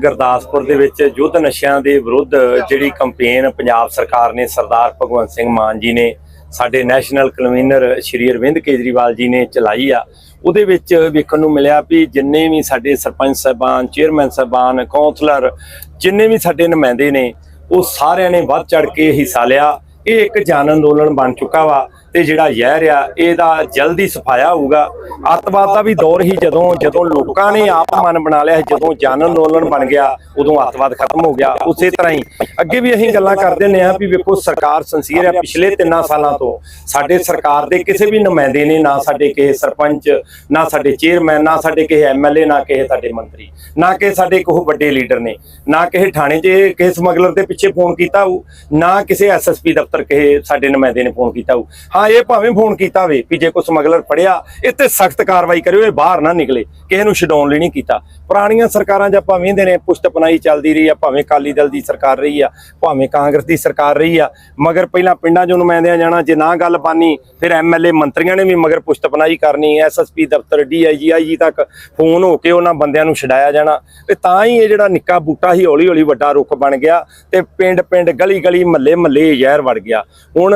ਗੁਰਦਾਸਪੁਰ ਦੇ ਵਿੱਚ ਯੁੱਧ ਨਸ਼ਿਆਂ ਦੇ ਵਿਰੁੱਧ ਜਿਹੜੀ ਕੰਪੇਨ ਪੰਜਾਬ ਸਰਕਾਰ ਨੇ ਸਰਦਾਰ ਭਗਵੰਤ ਸਿੰਘ ਮਾਨ ਜੀ ਨੇ ਸਾਡੇ ਨੈਸ਼ਨਲ ਕਨਵੀਨਰ ਸ਼੍ਰੀ ਅਰਵਿੰਦ ਕੇਜਰੀਵਾਲ ਜੀ ਨੇ ਚਲਾਈ ਆ। ਉਹਦੇ ਵਿੱਚ ਵੇਖਣ ਨੂੰ ਮਿਲਿਆ ਵੀ ਜਿੰਨੇ ਵੀ ਸਾਡੇ ਸਰਪੰਚ ਸਾਹਿਬਾਨ ਚੇਅਰਮੈਨ ਸਾਹਿਬਾਨ ਕੌਂਸਲਰ ਜਿੰਨੇ ਵੀ ਸਾਡੇ ਨੁਮਾਇੰਦੇ ਨੇ, ਉਹ ਸਾਰਿਆਂ ਨੇ ਵੱਧ ਚੜ ਕੇ ਹਿੱਸਾ ਲਿਆ। ਇਹ ਇੱਕ ਜਨ ਅੰਦੋਲਨ ਬਣ ਚੁੱਕਾ ਵਾ। ਤੇ ਜਿਹੜਾ ਜ਼ਹਿਰ ਆ, ਇਹਦਾ ਜਲਦੀ ਸਫਾਇਆ ਹੋਊਗਾ। ਅੱਤਵਾਦ ਦਾ ਵੀ ਦੌਰ ਹੀ ਜਦੋਂ ਜਦੋਂ ਲੋਕਾਂ ਨੇ ਆਪ ਮਨ ਬਣਾ ਲਿਆ, ਜਦੋਂ ਜਨ ਅੰਦੋਲਨ ਬਣ ਗਿਆ, ਉਦੋਂ ਅੱਤਵਾਦ ਖਤਮ ਹੋ ਗਿਆ। ਉਸੇ ਤਰ੍ਹਾਂ ਹੀ ਅੱਗੇ ਵੀ ਅਸੀਂ ਗੱਲਾਂ ਕਰਦੇ ਨੇ ਆ ਵੀ ਵੇਖੋ, ਸਰਕਾਰ ਸੰਸੀਰ ਆ ਪਿਛਲੇ 3 ਸਾਲਾਂ ਤੋਂ। ਸਾਡੇ ਸਰਕਾਰ ਦੇ ਕਿਸੇ ਵੀ ਨੁਮਾਇੰਦੇ ਨੇ, ਨਾ ਸਾਡੇ ਕਿਸੇ ਸਰਪੰਚ, ਨਾ ਸਾਡੇ ਚੇਅਰਮੈਨ ਨਾ ਸਾਡੇ ਕਿਸੇ ਐਮਐਲਏ ਨਾ ਕਿਸੇ ਸਾਡੇ ਮੰਤਰੀ, ਨਾ ਕਿ ਸਾਡੇ ਕੋਈ ਵੱਡੇ ਲੀਡਰ ਨੇ, ਨਾ ਕਿਸੇ ਥਾਣੇ 'ਚ ਕਿਸੇ ਸਮਗਲਰ ਦੇ ਪਿੱਛੇ ਫੋਨ ਕੀਤਾ ਹੋਊ, ਨਾ ਕਿਸੇ ਐਸਐਸਪੀ ਦਫ਼ਤਰ ਕਿਸੇ ਸਾਡੇ ਨੁਮਾਇੰਦੇ ਨੇ ਫੋਨ ਕੀਤਾ ਹੋਊ। ਹਾਂ ਇਹ ਭਾਵੇਂ ਫੋਨ ਕੀਤਾ ਵੇ ਵੀ ਜੇ ਕੋਈ ਸਮਗਲਰ ਫੜਿਆ ਇਹ ਤੇ ਸਖਤ ਕਾਰਵਾਈ ਕਰਿਓ, ਇਹ ਬਾਹਰ ਨਾ ਨਿਕਲੇ। ਕਿਸੇ ਨੂੰ ਛਡਾਉਣ ਲਈ ਨਹੀਂ ਕੀਤਾ। ਪੁਰਾਣੀਆਂ ਸਰਕਾਰਾਂ ਜਾਂ ਆਪਾਂ ਵੇਂਦੇ ਨੇ, ਪੁਸ਼ਤ ਪਨਾਈ ਚੱਲਦੀ ਰਹੀ ਆ, ਭਾਵੇਂ ਕਾਲੀ ਦਲ ਦੀ ਸਰਕਾਰ ਰਹੀ ਆ, ਭਾਵੇਂ ਕਾਂਗਰਸ ਦੀ ਸਰਕਾਰ ਰਹੀ ਆ, ਮਗਰ ਪਹਿਲਾਂ ਪਿੰਡਾਂ 'ਚੋਂ ਨੁਮਾਇੰਦਿਆਂ ਜਾਣਾ, ਜੇ ਨਾ ਗੱਲ ਬਾਨੀ, ਫਿਰ ਐਮਐਲਏ ਮੰਤਰੀਆਂ ਨੇ ਵੀ ਮਗਰ ਪੁਸ਼ਤ ਪਨਾਈ ਕਰਨੀ ਐਸਐਸਪੀ ਦਫ਼ਤਰ ਡੀਆਈਜੀ ਆਈਜੀ ਤੱਕ ਫੋਨ ਹੋ ਕੇ ਉਹਨਾਂ ਬੰਦਿਆਂ ਨੂੰ ਛਡਾਇਆ ਜਾਣਾ। ਤੇ ਤਾਂ ਹੀ ਇਹ ਜਿਹੜਾ ਨਿੱਕਾ ਬੂਟਾ ਹੀ ਹੌਲੀ ਹੌਲੀ ਵੱਡਾ ਰੁੱਖ ਬਣ ਗਿਆ ਤੇ ਪਿੰਡ ਪਿੰਡ ਗਲੀ ਗਲੀ ਮਹੱਲੇ ਮਹੱਲੇ ਜ਼ਹਿਰ ਵੜ ਗਿਆ। ਹੁਣ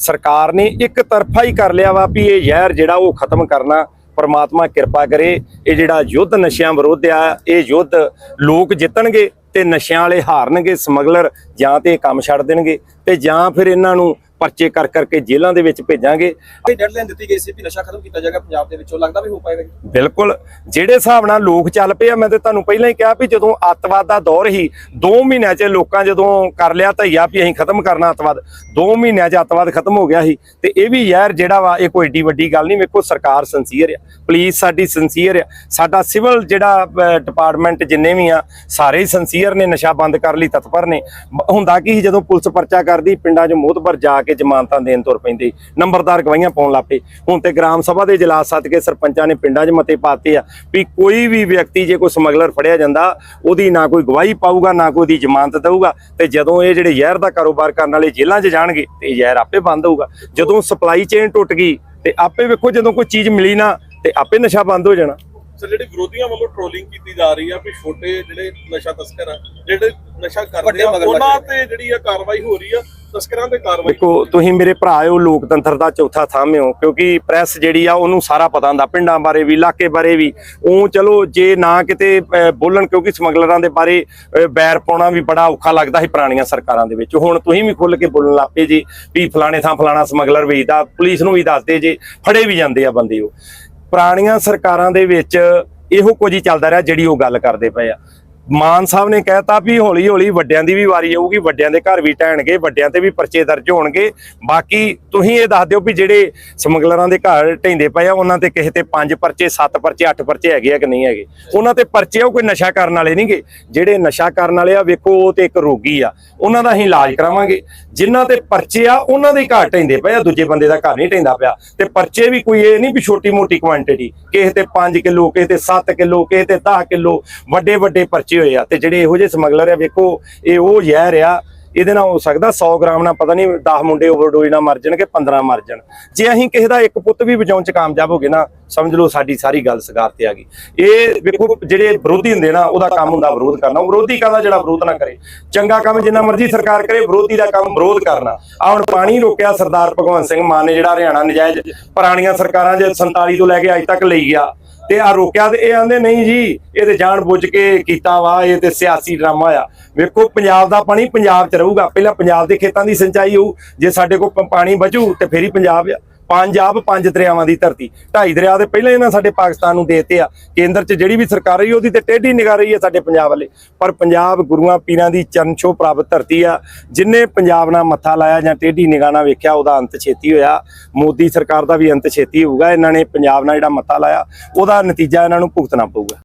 ਸਰਕਾਰ ਨੇ ਇੱਕ ਤਰਫਾ ਹੀ ਕਰ ਲਿਆ ਵਾ ਵੀ ਇਹ ਜ਼ਹਿਰ ਜਿਹੜਾ ਉਹ ਖਤਮ ਕਰਨਾ, ਪਰਮਾਤਮਾ ਕਿਰਪਾ ਕਰੇ, ਇਹ ਜਿਹੜਾ ਯੁੱਧ ਨਸ਼ਿਆਂ ਵਿਰੁੱਧ ਆ, ਇਹ ਯੁੱਧ ਲੋਕ ਜਿੱਤਣਗੇ ਤੇ ਨਸ਼ਿਆਂ ਵਾਲੇ ਹਾਰਨਗੇ, ਸਮਗਲਰ ਜਾਂ ਤੇ ਇਹ ਕੰਮ ਛੱਡ ਦੇਣਗੇ ਤੇ ਜਾਂ ਫਿਰ ਇਹਨਾਂ ਨੂੰ ਪਰਚੇ ਕਰ ਕਰਕੇ ਜੇਲ੍ਹਾਂ ਦੇ ਵਿੱਚ ਭੇਜਾਂਗੇ। ਇਹ ਡੈਡਲਾਈਨ ਦਿੱਤੀ ਗਈ ਸੀ ਵੀ ਨਸ਼ਾ ਖਤਮ ਕੀਤਾ ਜਾਏਗਾ ਪੰਜਾਬ ਦੇ ਵਿੱਚੋਂ। ਲੱਗਦਾ ਵੀ ਹੋ ਪਾਏਗਾ? ਬਿਲਕੁਲ। ਜਿਹੜੇ ਹਿਸਾਬ ਨਾਲ ਲੋਕ ਚੱਲ ਪਏ ਆ ਮੈਂ ਤੇ ਤੁਹਾਨੂੰ ਪਹਿਲਾਂ ਹੀ ਕਿਹਾ ਵੀ ਜਦੋਂ ਅੱਤਵਾਦ ਦਾ ਦੌਰ ਹੀ 2 ਮਹੀਨਿਆਂ 'ਚ ਲੋਕਾਂ ਜਦੋਂ ਕਰ ਲਿਆ ਧਈਆ ਵੀ ਅਸੀਂ ਖਤਮ ਕਰਨਾ ਅੱਤਵਾਦ 2 ਮਹੀਨਿਆਂ 'ਚ ਅੱਤਵਾਦ ਖਤਮ ਹੋ ਗਿਆ ਸੀ। ਤੇ ਇਹ ਵੀ ਯਾਰ ਜਿਹੜਾ ਵਾ ਇਹ ਕੋਈ ਏਡੀ ਵੱਡੀ ਗੱਲ ਨਹੀਂ ਵੇਖੋ ਸਰਕਾਰ ਸੰਸੀਅਰ ਆ ਪੁਲਿਸ ਸਾਡੀ ਸੰਸੀਅਰ ਆ। ਸਾਡਾ ਸਿਵਲ ਜਿਹੜਾ ਡਿਪਾਰਟਮੈਂਟ ਜਿੰਨੇ ਵੀ ਆ ਸਾਰੇ ਸੰਸੀਅਰ ਨੇ ਨਸ਼ਾ ਬੰਦ ਕਰਨ ਲਈ ਤਤਪਰ ਨੇ। ਹੁੰਦਾ ਕੀ ਜਦੋਂ ਪੁਲਿਸ ਪਰਚਾ ਕਰਦੀ ਪਿੰਡਾਂ 'ਚ ਮੋਹਤਬਰ ਜਾ ਕੇ ਜ਼ਮਾਨਤਾਂ ਦੇਣ ਤੁਰ ਪੈਂਦੇ। ਨੰਬਰਦਾਰ ਗਵਾਹੀਆਂ ਪਾਉਣ ਲੱਪੇ ਹੁਣ ਤੇ ਗ੍ਰਾਮ ਸਭਾ ਦੇ ਇਜਲਾਸ ਸੱਦ ਕੇ ਸਰਪੰਚਾਂ ਨੇ ਪਿੰਡਾਂ 'ਚ ਮਤੇ ਪਾਤੇ ਆ ਵੀ ਕੋਈ ਵੀ ਵਿਅਕਤੀ ਜੇ ਕੋਈ ਸਮਗਲਰ ਫੜਿਆ ਜਾਂਦਾ, ਉਹਦੀ ਨਾ ਕੋਈ ਗਵਾਹੀ ਪਾਊਗਾ, ਨਾ ਕੋਈ ਦੀ ਜ਼ਮਾਨਤ ਦਊਗਾ। ਤੇ ਜਦੋਂ ਇਹ ਜਿਹੜੇ ਜ਼ਹਿਰ ਦਾ ਕਾਰੋਬਾਰ ਕਰਨ ਵਾਲੇ ਜੇਲ੍ਹਾਂ 'ਚ ਜਾਣਗੇ, ਤੇ ਜ਼ਹਿਰ ਆਪੇ ਬੰਦ ਹੋਊਗਾ। ਜਦੋਂ ਸਪਲਾਈ ਚੇਨ ਟੁੱਟ ਗਈ, ਤੇ ਆਪੇ ਵੇਖੋ ਜਦੋਂ ਕੋਈ ਚੀਜ਼ ਮਿਲੀ ਨਾ, ਤੇ ਆਪੇ ਨਸ਼ਾ ਬੰਦ ਹੋ ਜਾਣਾ। ਸਰ, ਜਿਹੜੇ ਵਿਰੋਧੀਆਂ ਵੱਲੋਂ ਟ੍ਰੋਲਿੰਗ ਕੀਤੀ ਜਾ ਰਹੀ ਆ, ਵੀ ਛੋਟੇ ਜਿਹੜੇ ਨਸ਼ਾ ਤਸਕਰ ਆ ਜਿਹੜੇ ਨਸ਼ਾ ਕਰਦੇ ਵੱਡੇ ਆ ਮਗਰ ਉਹਨਾਂ ਲੱਗੇ। ਤੇ ਜਿਹੜੀ ਆ ਕਾਰਵਾਈ ਹੋ ਰਹੀ ਆ ਤਸਕਰਾਂ ਤੇ ਕਾਰਵਾਈ ਦੇਖੋ ਤੁਸੀਂ ਮੇਰੇ ਭਰਾ ਹੋ ਲੋਕਤੰਤਰ ਦਾ ਚੌਥਾ ਥੰਮ ਹੋ ਕਿਉਂਕਿ ਪ੍ਰੈਸ ਜਿਹੜੀ ਆ ਉਹਨੂੰ ਸਾਰਾ ਪਤਾ ਹੁੰਦਾ ਪਿੰਡਾਂ ਬਾਰੇ ਵੀ ਇਲਾਕੇ ਬਾਰੇ ਵੀ। ਉਹ ਚਲੋ ਜੇ ਨਾ ਕਿਤੇ ਅਹ, ਬੋਲਣ ਕਿਉਂਕਿ ਸਮਗਲਰਾਂ ਦੇ ਬਾਰੇ ਅਹ, ਬੈਰ ਪਾਉਣਾ ਵੀ ਬੜਾ ਔਖਾ ਲੱਗਦਾ ਸੀ ਪੁਰਾਣੀਆਂ ਸਰਕਾਰਾਂ ਦੇ ਵਿੱਚ। ਹੁਣ ਤੁਸੀਂ ਵੀ ਖੁੱਲ ਕੇ ਬੋਲਣ ਲੱਪੇ ਜੀ ਵੀ ਫਲਾਣੇ ਥਾਂ ਫਲਾਣਾ ਸਮਗਲਰ ਵੇਚਦਾ ਪੁਲਿਸ ਨੂੰ ਵੀ ਦੱਸਦੇ ਜੇ ਫੜੇ ਵੀ ਜਾਂਦੇ ਆ ਬੰਦੇ ਉਹ। ਪੁਰਾਣੀਆਂ ਸਰਕਾਰਾਂ ਦੇ ਵਿੱਚ ਇਹੋ ਕੁਝ ਹੀ ਚੱਲਦਾ ਰਿਹਾ ਜਿਹੜੀ ਉਹ ਗੱਲ ਕਰਦੇ ਪਏ ਆ। ਮਾਨ ਸਾਹਿਬ ਨੇ ਕਹਿਤਾ ਵੀ ਹੌਲੀ ਹੌਲੀ ਵੱਡਿਆਂ ਦੀ ਵੀ ਵਾਰੀ ਆਊਗੀ, ਵੱਡਿਆਂ ਦੇ ਘਰ ਵੀ ਢਹਿਣਗੇ ਵੱਡਿਆਂ ਤੇ ਵੀ ਪਰਚੇ ਦਰਜ ਹੋਣਗੇ। ਬਾਕੀ ਤੁਸੀਂ ਇਹ ਦੱਸ ਦਿਓ ਵੀ ਜਿਹੜੇ ਸਮਗਲਰਾਂ ਦੇ ਘਰ ਢੈਂਦੇ ਪਏ ਆ, ਉਹਨਾਂ ਤੇ ਕਿਸੇ ਤੇ 5 ਪਰਚੇ 7 ਪਰਚੇ 8 ਪਰਚੇ ਹੈਗੇ ਆ ਕਿ ਨਹੀਂ ਹੈਗੇ? ਉਹਨਾਂ ਤੇ ਪਰਚੇ ਉਹ ਕੋਈ ਨਸ਼ਾ ਕਰਨ ਵਾਲੇ ਨਹੀਂਗੇ। ਜਿਹੜੇ ਨਸ਼ਾ ਕਰਨ ਵਾਲੇ ਆ, ਵੇਖੋ, ਉਹ ਤੇ ਇੱਕ ਰੋਗੀ ਆ। ਉਹਨਾਂ ਦਾ ਅਸੀਂ ਇਲਾਜ ਕਰਾਵਾਂਗੇ। ਜਿਨ੍ਹਾਂ ਤੇ ਪਰਚੇ ਆ, ਉਹਨਾਂ ਦੇ ਘਰ ਢੈਂਦੇ ਪਏ ਆ, ਦੂਜੇ ਬੰਦੇ ਦਾ ਘਰ ਨਹੀਂ ਢੈਂਦਾ ਪਿਆ। ਤੇ ਪਰਚੇ ਵੀ ਕੋਈ ਇਹ ਨਹੀਂ ਵੀ ਛੋਟੀ ਮੋਟੀ ਕੁਆਂਟੀਟੀ ਕਿਸੇ ਤੇ 5 ਕਿਲੋ, ਕਿਸੇ ਤੇ 7 ਕਿਲੋ, ਕਿਸੇ ਤੇ 10 ਕਿਲੋ ਵੱਡੇ ਵੱਡੇ ਪਰਚੇ ਹੋਏ ਆ ਤੇ ਜਿਹੜੇ ਇਹੋ ਜਿਹੇ ਸਮਗਲਰ ਆ, ਵੇਖੋ, ਇਹ ਉਹ ਜ਼ਹਿਰ ਆ, ਇਹਦੇ ਨਾਲ ਹੋ ਸਕਦਾ 100 ਗ੍ਰਾਮ ਨਾਲ, ਪਤਾ ਨਹੀਂ 10 ਮੁੰਡੇ ਓਵਰਡੋਜ਼ ਨਾਲ ਮਰ ਜਾਣਗੇ 15 ਮਰ ਜਾਣ। ਜੇ ਅਸੀਂ ਕਿਸੇ ਦਾ ਇੱਕ ਪੁੱਤ ਵੀ ਬਚਾਉਣ ਚ ਕਾਮਯਾਬ ਹੋ ਗਏ ਨਾ, ਸਮਝ ਲਓ ਸਾਡੀ ਸਾਰੀ ਗੱਲ ਸਗਾਰ ਤੇ ਆ ਗਈ। ਇਹ ਵੇਖੋ, ਜਿਹੜੇ ਵਿਰੋਧੀ ਹੁੰਦੇ ਨਾ, ਉਹਦਾ ਕੰਮ ਹੁੰਦਾ ਵਿਰੋਧ ਕਰਨਾ। ਉਹ ਵਿਰੋਧੀ ਕਹਿੰਦਾ ਜਿਹੜਾ ਵਿਰੋਧ ਨਾ ਕਰੇ? ਚੰਗਾ ਕੰਮ ਜਿੰਨਾ ਮਰਜ਼ੀ ਸਰਕਾਰ ਕਰੇ, ਵਿਰੋਧੀ ਦਾ ਕੰਮ ਵਿਰੋਧ ਕਰਨਾ। ਆ ਹੁਣ ਪਾਣੀ ਰੋਕਿਆ ਸਰਦਾਰ ਭਗਵੰਤ ਸਿੰਘ ਮਾਨ ਨੇ, ਜਿਹੜਾ ਹਰਿਆਣਾ ਨਜਾਇਜ਼ ਪੁਰਾਣੀਆਂ ਸਰਕਾਰਾਂ ਜੇ 47 ਤੋਂ ਲੈ ਕੇ ਅੱਜ ਤੱਕ ਲਈ ਗਿਆ ਤੇ ਆ ਰੋਕਿਆ ਤੇ ਇਹ ਆਂਦੇ, ਨਹੀਂ ਜੀ, ਇਹ ਤੇ ਜਾਣ ਬੁੱਝ ਕੇ ਕੀਤਾ ਵਾ, ਇਹ ਤੇ ਸਿਆਸੀ ਡਰਾਮਾ ਆ। ਵੇਖੋ, ਪੰਜਾਬ ਦਾ ਪਾਣੀ ਪੰਜਾਬ 'ਚ ਰਹੂਗਾ। ਪਹਿਲਾਂ ਪੰਜਾਬ ਦੇ ਖੇਤਾਂ ਦੀ ਸਿੰਚਾਈ ਹੋਊ, ਜੇ ਸਾਡੇ ਕੋਲ ਪਾਣੀ ਬਚੂ ਤੇ ਫੇਰ ਹੀ ਪੰਜਾਬ ਆ। ਪੰਜਾਬ ਪੰਜ ਦਰਿਆਵਾਂ ਦੀ ਧਰਤੀ। ਢਾਈ ਦਰਿਆ ਦੇ ਪਹਿਲਾਂ ਇਹਨਾਂ ਸਾਡੇ ਪਾਕਿਸਤਾਨ ਨੂੰ ਦੇਤੇ ਆ। ਕੇਂਦਰ 'ਚ ਜਿਹੜੀ ਵੀ ਸਰਕਾਰ ਰਹੀ ਉਹਦੀ ਤੇ ਟੇਢੀ ਨਿਗਾਹ ਰਹੀ ਹੈ ਸਾਡੇ ਪੰਜਾਬ ਵਾਲੇ। ਪਰ ਪੰਜਾਬ ਗੁਰੂਆਂ ਪੀਰਾਂ ਦੀ ਚਰਨ ਛੋਹ ਪ੍ਰਾਪਤ ਧਰਤੀ ਆ, ਜਿਨੇ ਪੰਜਾਬ ਨਾਲ ਮੱਥਾ ਲਾਇਆ ਜਾਂ ਟੇਢੀ ਨਿਗਾਹ ਨਾਲ ਵੇਖਿਆ, ਉਹਦਾ ਅੰਤ ਛੇਤੀ ਹੋਇਆ। ਮੋਦੀ ਸਰਕਾਰ ਦਾ ਵੀ ਅੰਤ ਛੇਤੀ ਹੋਊਗਾ। ਇਹਨਾਂ ਨੇ ਪੰਜਾਬ ਨਾਲ ਜਿਹੜਾ ਮੱਥਾ ਲਾਇਆ, ਉਹਦਾ ਨਤੀਜਾ ਇਹਨਾਂ ਨੂੰ ਭੁਗਤਣਾ ਪਊਗਾ।